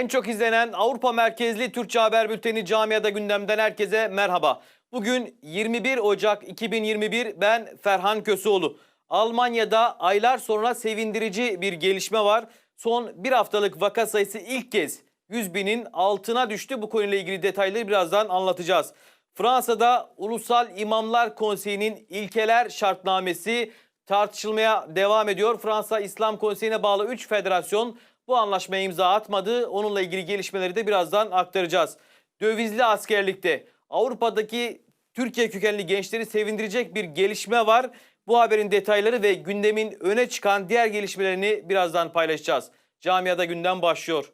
En çok izlenen Avrupa merkezli Türkçe haber bülteni Camiada Gündem'den herkese merhaba. Bugün 21 Ocak 2021 ben Ferhan Köseoğlu. Almanya'da aylar sonra sevindirici bir gelişme var. Son bir haftalık vaka sayısı ilk kez 100 binin altına düştü. Bu konuyla ilgili detayları birazdan anlatacağız. Fransa'da Ulusal İmamlar Konseyi'nin ilkeler şartnamesi tartışılmaya devam ediyor. Fransa İslam Konseyi'ne bağlı 3 federasyon bu anlaşmaya imza atmadı. Onunla ilgili gelişmeleri de birazdan aktaracağız. Dövizli askerlikte Avrupa'daki Türkiye kökenli gençleri sevindirecek bir gelişme var. Bu haberin detayları ve gündemin öne çıkan diğer gelişmelerini birazdan paylaşacağız. Camiada gündem başlıyor.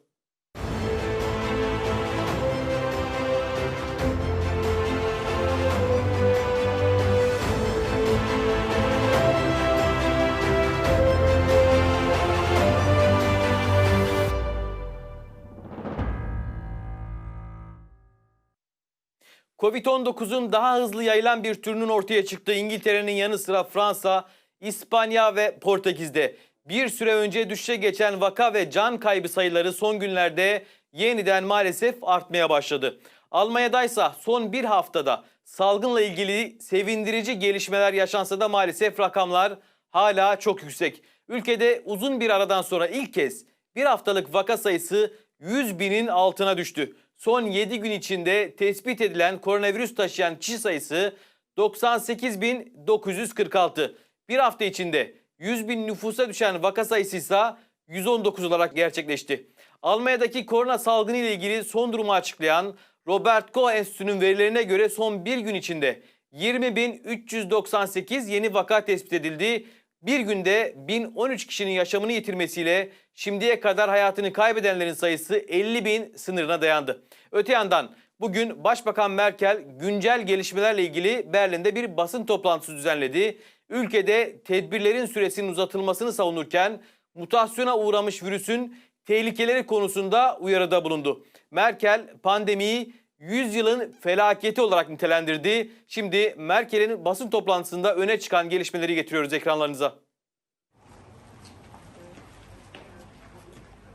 Covid-19'un daha hızlı yayılan bir türünün ortaya çıktığı İngiltere'nin yanı sıra Fransa, İspanya ve Portekiz'de bir süre önce düşüşe geçen vaka ve can kaybı sayıları son günlerde yeniden maalesef artmaya başladı. Almanya'daysa son bir haftada salgınla ilgili sevindirici gelişmeler yaşansa da maalesef rakamlar hala çok yüksek. Ülkede uzun bir aradan sonra ilk kez bir haftalık vaka sayısı 100 binin altına düştü. Son 7 gün içinde tespit edilen koronavirüs taşıyan kişi sayısı 98.946. Bir hafta içinde 100 bin nüfusa düşen vaka sayısı ise 119 olarak gerçekleşti. Almanya'daki korona salgını ile ilgili son durumu açıklayan Robert Koch Enstitüsü'nün verilerine göre son bir gün içinde 20.398 yeni vaka tespit edildi. Bir günde 1013 kişinin yaşamını yitirmesiyle şimdiye kadar hayatını kaybedenlerin sayısı 50 bin sınırına dayandı. Öte yandan bugün Başbakan Merkel güncel gelişmelerle ilgili Berlin'de bir basın toplantısı düzenledi. Ülkede tedbirlerin süresinin uzatılmasını savunurken mutasyona uğramış virüsün tehlikeleri konusunda uyarıda bulundu. Merkel pandemiyi 100 yılın felaketi olarak nitelendirdi. Şimdi Merkel'in basın toplantısında öne çıkan gelişmeleri getiriyoruz ekranlarınıza.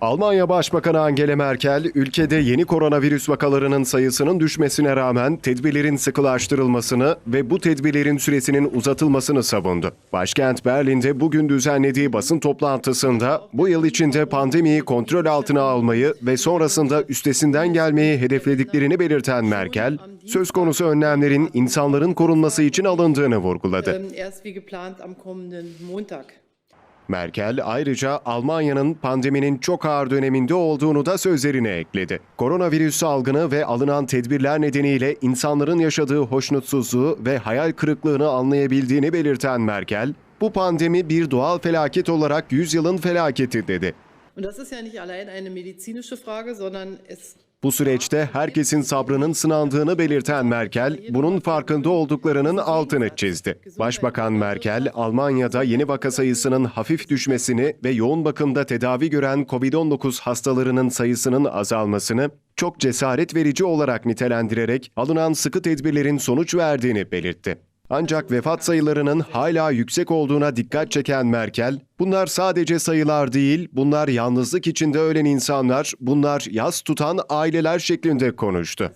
Almanya Başbakanı Angela Merkel, ülkede yeni koronavirüs vakalarının sayısının düşmesine rağmen tedbirlerin sıkılaştırılmasını ve bu tedbirlerin süresinin uzatılmasını savundu. Başkent Berlin'de bugün düzenlediği basın toplantısında bu yıl içinde pandemiyi kontrol altına almayı ve sonrasında üstesinden gelmeyi hedeflediklerini belirten Merkel, söz konusu önlemlerin insanların korunması için alındığını vurguladı. Merkel ayrıca Almanya'nın pandeminin çok ağır döneminde olduğunu da sözlerine ekledi. Koronavirüs salgını ve alınan tedbirler nedeniyle insanların yaşadığı hoşnutsuzluğu ve hayal kırıklığını anlayabildiğini belirten Merkel, bu pandemi bir doğal felaket olarak yüzyılın felaketi dedi. Und das ist ja nicht allein eine medizinische Frage, sondern es Bu süreçte herkesin sabrının sınandığını belirten Merkel, bunun farkında olduklarının altını çizdi. Başbakan Merkel, Almanya'da yeni vaka sayısının hafif düşmesini ve yoğun bakımda tedavi gören COVID-19 hastalarının sayısının azalmasını çok cesaret verici olarak nitelendirerek alınan sıkı tedbirlerin sonuç verdiğini belirtti. Ancak vefat sayılarının hala yüksek olduğuna dikkat çeken Merkel, bunlar sadece sayılar değil, bunlar yalnızlık içinde ölen insanlar, bunlar yas tutan aileler şeklinde konuştu.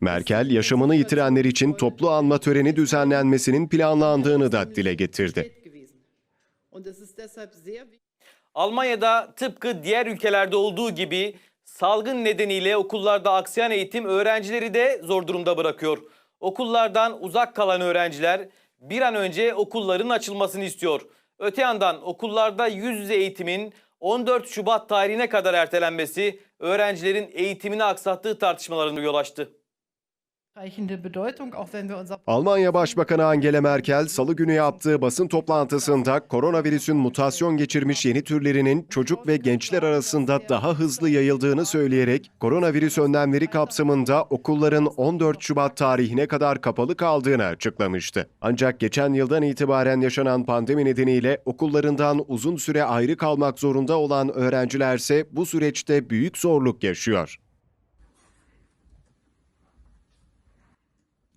Merkel, yaşamını yitirenler için toplu anma töreni düzenlenmesinin planlandığını da dile getirdi. Almanya'da tıpkı diğer ülkelerde olduğu gibi salgın nedeniyle okullarda aksayan eğitim öğrencileri de zor durumda bırakıyor. Okullardan uzak kalan öğrenciler bir an önce okulların açılmasını istiyor. Öte yandan okullarda yüz yüze eğitimin 14 Şubat tarihine kadar ertelenmesi öğrencilerin eğitimini aksattığı tartışmalarına yol açtı. Almanya Başbakanı Angela Merkel salı günü yaptığı basın toplantısında koronavirüsün mutasyon geçirmiş yeni türlerinin çocuk ve gençler arasında daha hızlı yayıldığını söyleyerek koronavirüs önlemleri kapsamında okulların 14 Şubat tarihine kadar kapalı kaldığını açıklamıştı. Ancak geçen yıldan itibaren yaşanan pandemi nedeniyle okullarından uzun süre ayrı kalmak zorunda olan öğrencilerse bu süreçte büyük zorluk yaşıyor.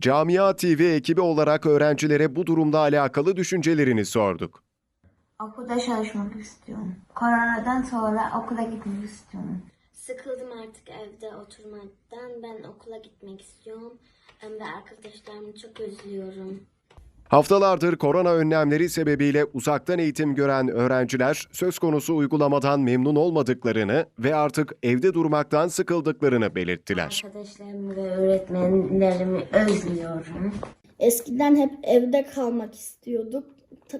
Camia TV ekibi olarak öğrencilere bu durumla alakalı düşüncelerini sorduk. Okulda çalışmak istiyorum. Koronadan sonra okula gitmek istiyorum. Sıkıldım artık evde oturmaktan. Ben okula gitmek istiyorum Em, ve arkadaşlarımı çok özlüyorum. Haftalardır korona önlemleri sebebiyle uzaktan eğitim gören öğrenciler söz konusu uygulamadan memnun olmadıklarını ve artık evde durmaktan sıkıldıklarını belirttiler. Arkadaşlarımı ve öğretmenlerimi özlüyorum. Eskiden hep evde kalmak istiyorduk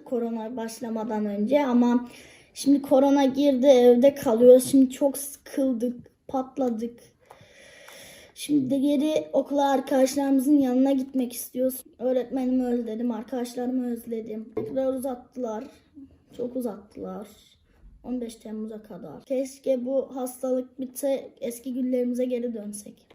korona başlamadan önce ama şimdi korona girdi evde kalıyoruz. Şimdi çok sıkıldık, patladık. Şimdi geri okula arkadaşlarımızın yanına gitmek istiyoruz. Öğretmenimi özledim, arkadaşlarımı özledim. Tekrar uzattılar. Çok uzattılar. 15 Temmuz'a kadar. Keşke bu hastalık bitse eski günlerimize geri dönsek.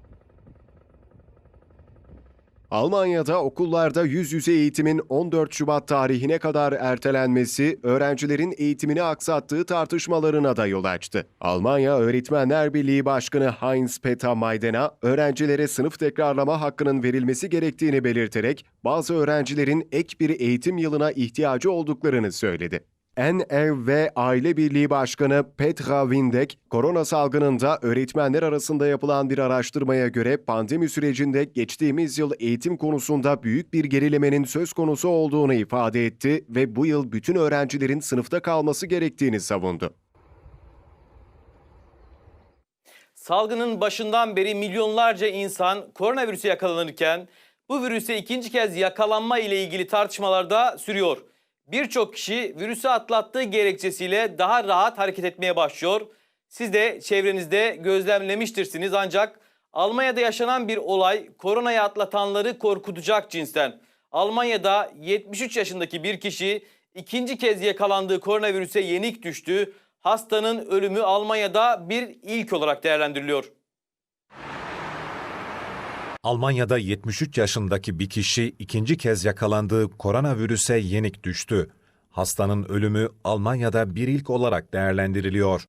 Almanya'da okullarda yüz yüze eğitimin 14 Şubat tarihine kadar ertelenmesi öğrencilerin eğitimini aksattığı tartışmalarına da yol açtı. Almanya Öğretmenler Birliği Başkanı Heinz Peter Maydena öğrencilere sınıf tekrarlama hakkının verilmesi gerektiğini belirterek bazı öğrencilerin ek bir eğitim yılına ihtiyacı olduklarını söyledi. NEV Aile Birliği Başkanı Petra Windek, korona salgınında öğretmenler arasında yapılan bir araştırmaya göre pandemi sürecinde geçtiğimiz yıl eğitim konusunda büyük bir gerilemenin söz konusu olduğunu ifade etti ve bu yıl bütün öğrencilerin sınıfta kalması gerektiğini savundu. Salgının başından beri milyonlarca insan koronavirüse yakalanırken bu virüse ikinci kez yakalanma ile ilgili tartışmalar da sürüyor. Birçok kişi virüsü atlattığı gerekçesiyle daha rahat hareket etmeye başlıyor. Siz de çevrenizde gözlemlemiştirsiniz ancak Almanya'da yaşanan bir olay koronayı atlatanları korkutacak cinsten. Almanya'da 73 yaşındaki bir kişi ikinci kez yakalandığı koronavirüse yenik düştü. Hastanın ölümü Almanya'da bir ilk olarak değerlendiriliyor. Almanya'da 73 yaşındaki bir kişi ikinci kez yakalandığı koronavirüse yenik düştü. Hastanın ölümü Almanya'da bir ilk olarak değerlendiriliyor.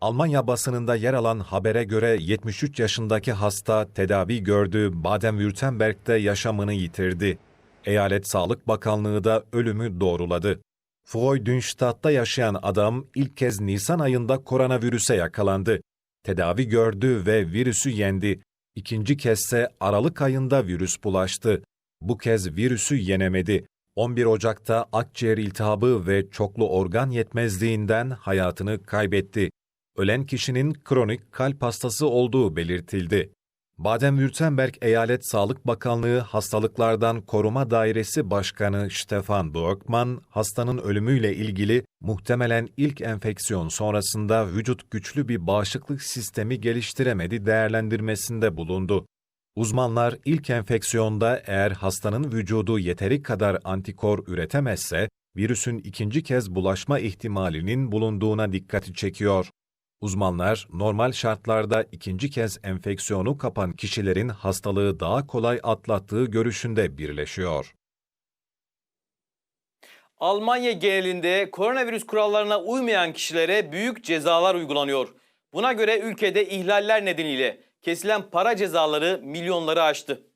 Almanya basınında yer alan habere göre 73 yaşındaki hasta tedavi gördüğü Baden-Württemberg'de yaşamını yitirdi. Eyalet Sağlık Bakanlığı da ölümü doğruladı. Freudenstadt'ta yaşayan adam ilk kez Nisan ayında koronavirüse yakalandı. Tedavi gördü ve virüsü yendi. İkinci kezde Aralık ayında virüs bulaştı. Bu kez virüsü yenemedi. 11 Ocak'ta akciğer iltihabı ve çoklu organ yetmezliğinden hayatını kaybetti. Ölen kişinin kronik kalp hastası olduğu belirtildi. Baden-Württemberg Eyalet Sağlık Bakanlığı Hastalıklardan Koruma Dairesi Başkanı Stefan Börkman, hastanın ölümüyle ilgili muhtemelen ilk enfeksiyon sonrasında vücut güçlü bir bağışıklık sistemi geliştiremedi değerlendirmesinde bulundu. Uzmanlar ilk enfeksiyonda eğer hastanın vücudu yeteri kadar antikor üretemezse, virüsün ikinci kez bulaşma ihtimalinin bulunduğuna dikkati çekiyor. Uzmanlar, normal şartlarda ikinci kez enfeksiyonu kapan kişilerin hastalığı daha kolay atlattığı görüşünde birleşiyor. Almanya genelinde koronavirüs kurallarına uymayan kişilere büyük cezalar uygulanıyor. Buna göre ülkede ihlaller nedeniyle kesilen para cezaları milyonları aştı.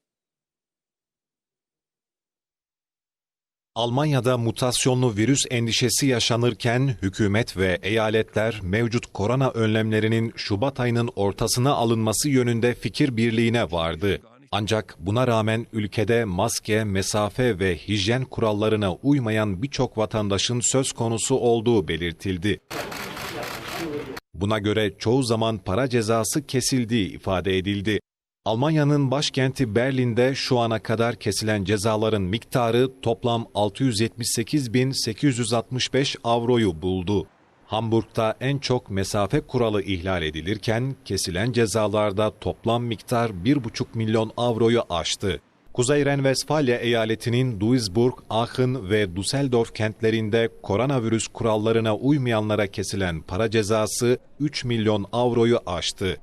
Almanya'da mutasyonlu virüs endişesi yaşanırken hükümet ve eyaletler mevcut korona önlemlerinin Şubat ayının ortasına alınması yönünde fikir birliğine vardı. Ancak buna rağmen ülkede maske, mesafe ve hijyen kurallarına uymayan birçok vatandaşın söz konusu olduğu belirtildi. Buna göre çoğu zaman para cezası kesildiği ifade edildi. Almanya'nın başkenti Berlin'de şu ana kadar kesilen cezaların miktarı toplam 678.865 avroyu buldu. Hamburg'da en çok mesafe kuralı ihlal edilirken kesilen cezalarda toplam miktar 1,5 milyon avroyu aştı. Kuzey Ren-Vesfalya eyaletinin Duisburg, Aachen ve Düsseldorf kentlerinde koronavirüs kurallarına uymayanlara kesilen para cezası 3 milyon avroyu aştı.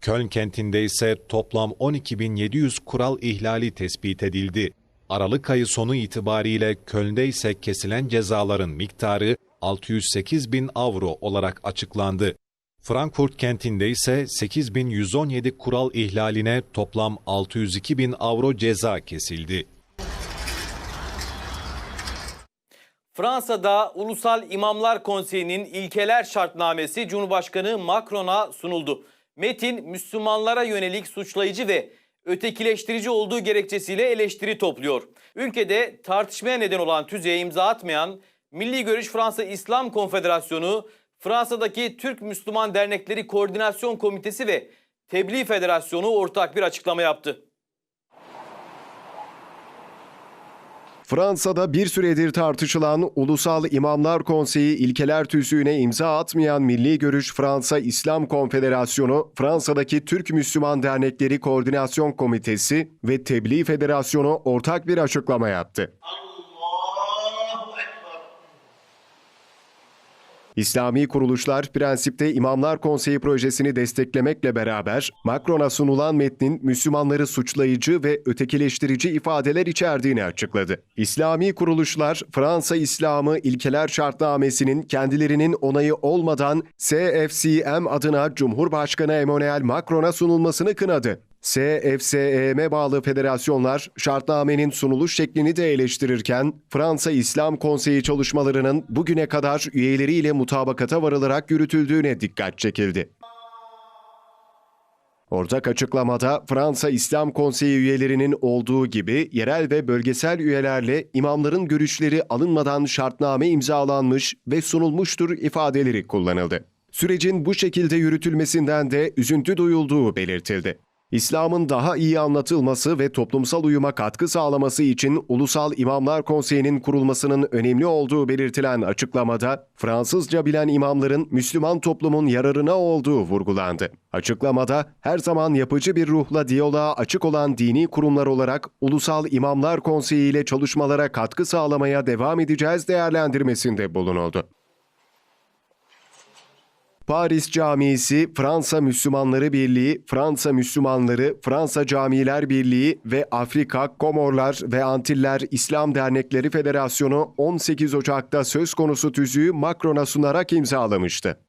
Köln kentinde ise toplam 12.700 kural ihlali tespit edildi. Aralık ayı sonu itibariyle Köln'de ise kesilen cezaların miktarı 608 bin avro olarak açıklandı. Frankfurt kentinde ise 8117 kural ihlaline toplam 602 bin avro ceza kesildi. Fransa'da Ulusal İmamlar Konseyi'nin ilkeler şartnamesi Cumhurbaşkanı Macron'a sunuldu. Metin Müslümanlara yönelik suçlayıcı ve ötekileştirici olduğu gerekçesiyle eleştiri topluyor. Ülkede tartışmaya neden olan tüzüğe imza atmayan Milli Görüş Fransa İslam Konfederasyonu, Fransa'daki Türk Müslüman Dernekleri Koordinasyon Komitesi ve Tebliğ Federasyonu ortak bir açıklama yaptı. Fransa'da bir süredir tartışılan Ulusal İmamlar Konseyi ilkeler tüzüğüne imza atmayan Milli Görüş Fransa İslam Konfederasyonu, Fransa'daki Türk Müslüman Dernekleri Koordinasyon Komitesi ve Tebliğ Federasyonu ortak bir açıklama yaptı. İslami kuruluşlar prensipte İmamlar Konseyi projesini desteklemekle beraber Macron'a sunulan metnin Müslümanları suçlayıcı ve ötekileştirici ifadeler içerdiğini açıkladı. İslami kuruluşlar Fransa İslamı İlkeler Şartnamesi'nin kendilerinin onayı olmadan CFCM adına Cumhurbaşkanı Emmanuel Macron'a sunulmasını kınadı. CFCEM'e bağlı federasyonlar şartnamenin sunuluş şeklini de eleştirirken Fransa İslam Konseyi çalışmalarının bugüne kadar üyeleriyle mutabakata varılarak yürütüldüğüne dikkat çekildi. Ortak açıklamada Fransa İslam Konseyi üyelerinin olduğu gibi yerel ve bölgesel üyelerle imamların görüşleri alınmadan şartname imzalanmış ve sunulmuştur ifadeleri kullanıldı. Sürecin bu şekilde yürütülmesinden de üzüntü duyulduğu belirtildi. İslam'ın daha iyi anlatılması ve toplumsal uyuma katkı sağlaması için Ulusal İmamlar Konseyi'nin kurulmasının önemli olduğu belirtilen açıklamada Fransızca bilen imamların Müslüman toplumun yararına olduğu vurgulandı. Açıklamada her zaman yapıcı bir ruhla diyaloğa açık olan dini kurumlar olarak Ulusal İmamlar Konseyi ile çalışmalara katkı sağlamaya devam edeceğiz değerlendirmesinde bulunuldu. Paris Camisi, Fransa Müslümanları Birliği, Fransa Müslümanları, Fransa Camiler Birliği ve Afrika, Komorlar ve Antiller İslam Dernekleri Federasyonu 18 Ocak'ta söz konusu tüzüğü Macron'a sunarak imzalamıştı.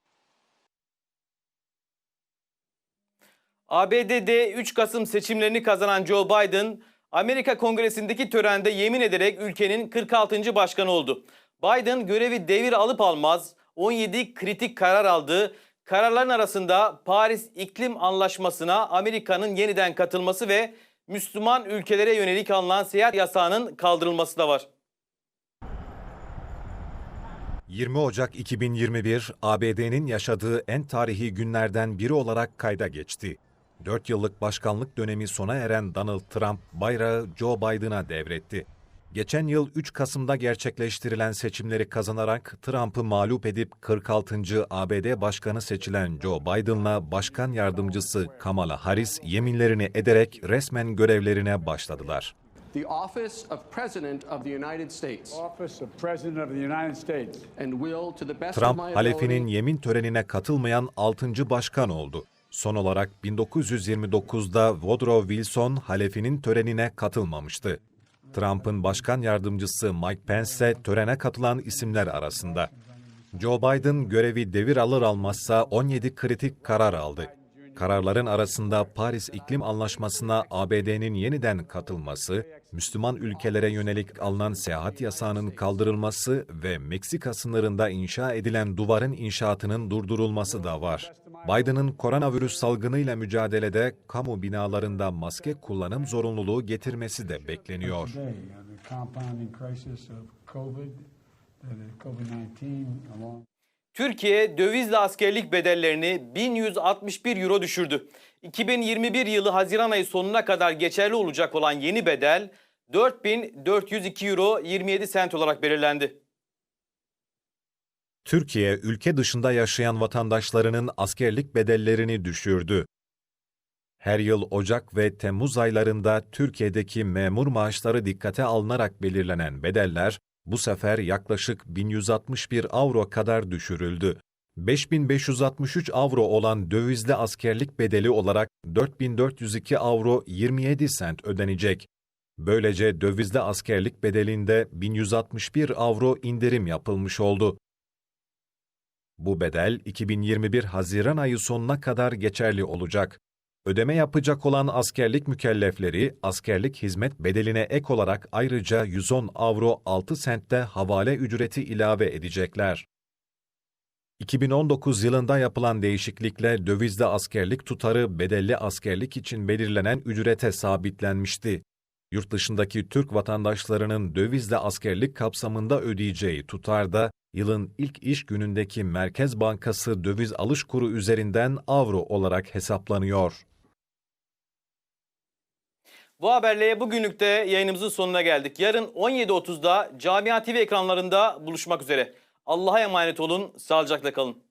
ABD'de 3 Kasım seçimlerini kazanan Joe Biden, Amerika Kongresi'ndeki törende yemin ederek ülkenin 46. başkanı oldu. Biden görevi devir alıp almaz 17 kritik karar aldı. Kararların arasında Paris İklim Anlaşması'na Amerika'nın yeniden katılması ve Müslüman ülkelere yönelik alınan seyahat yasağının kaldırılması da var. 20 Ocak 2021 ABD'nin yaşadığı en tarihi günlerden biri olarak kayda geçti. 4 yıllık başkanlık dönemi sona eren Donald Trump bayrağı Joe Biden'a devretti. Geçen yıl 3 Kasım'da gerçekleştirilen seçimleri kazanarak Trump'ı mağlup edip 46. ABD Başkanı seçilen Joe Biden'la Başkan Yardımcısı Kamala Harris yeminlerini ederek resmen görevlerine başladılar. the office of President of the United States office of President of the United States and will, to the best Trump, halefinin yemin törenine katılmayan 6. başkan oldu. Son olarak 1929'da Woodrow Wilson halefinin törenine katılmamıştı. Trump'ın başkan yardımcısı Mike Pence törene katılan isimler arasında. Joe Biden görevi devir alır almazsa 17 kritik karar aldı. Kararların arasında Paris İklim Anlaşması'na ABD'nin yeniden katılması, Müslüman ülkelere yönelik alınan seyahat yasağının kaldırılması ve Meksika sınırında inşa edilen duvarın inşaatının durdurulması da var. Biden'ın koronavirüs salgınıyla mücadelede kamu binalarında maske kullanım zorunluluğu getirmesi de bekleniyor. today, the compounding crisis of COVID, that is COVID-19 along Türkiye dövizle askerlik bedellerini 1161 euro düşürdü. 2021 yılı Haziran ayı sonuna kadar geçerli olacak olan yeni bedel 4402 euro 27 sent olarak belirlendi. Türkiye, ülke dışında yaşayan vatandaşlarının askerlik bedellerini düşürdü. Her yıl Ocak ve Temmuz aylarında Türkiye'deki memur maaşları dikkate alınarak belirlenen bedeller, bu sefer yaklaşık 1161 avro kadar düşürüldü. 5563 avro olan dövizli askerlik bedeli olarak 4402 avro 27 sent ödenecek. Böylece dövizli askerlik bedelinde 1161 avro indirim yapılmış oldu. Bu bedel 2021 Haziran ayı sonuna kadar geçerli olacak. Ödeme yapacak olan askerlik mükellefleri askerlik hizmet bedeline ek olarak ayrıca 110 avro 6 sentte havale ücreti ilave edecekler. 2019 yılında yapılan değişiklikle dövizde askerlik tutarı bedelli askerlik için belirlenen ücrete sabitlenmişti. Yurt dışındaki Türk vatandaşlarının dövizle askerlik kapsamında ödeyeceği tutar da yılın ilk iş günündeki Merkez Bankası döviz alış kuru üzerinden avro olarak hesaplanıyor. Bu haberle bugünlük de yayınımızın sonuna geldik. Yarın 17.30'da Camia TV ekranlarında buluşmak üzere. Allah'a emanet olun, sağlıcakla kalın.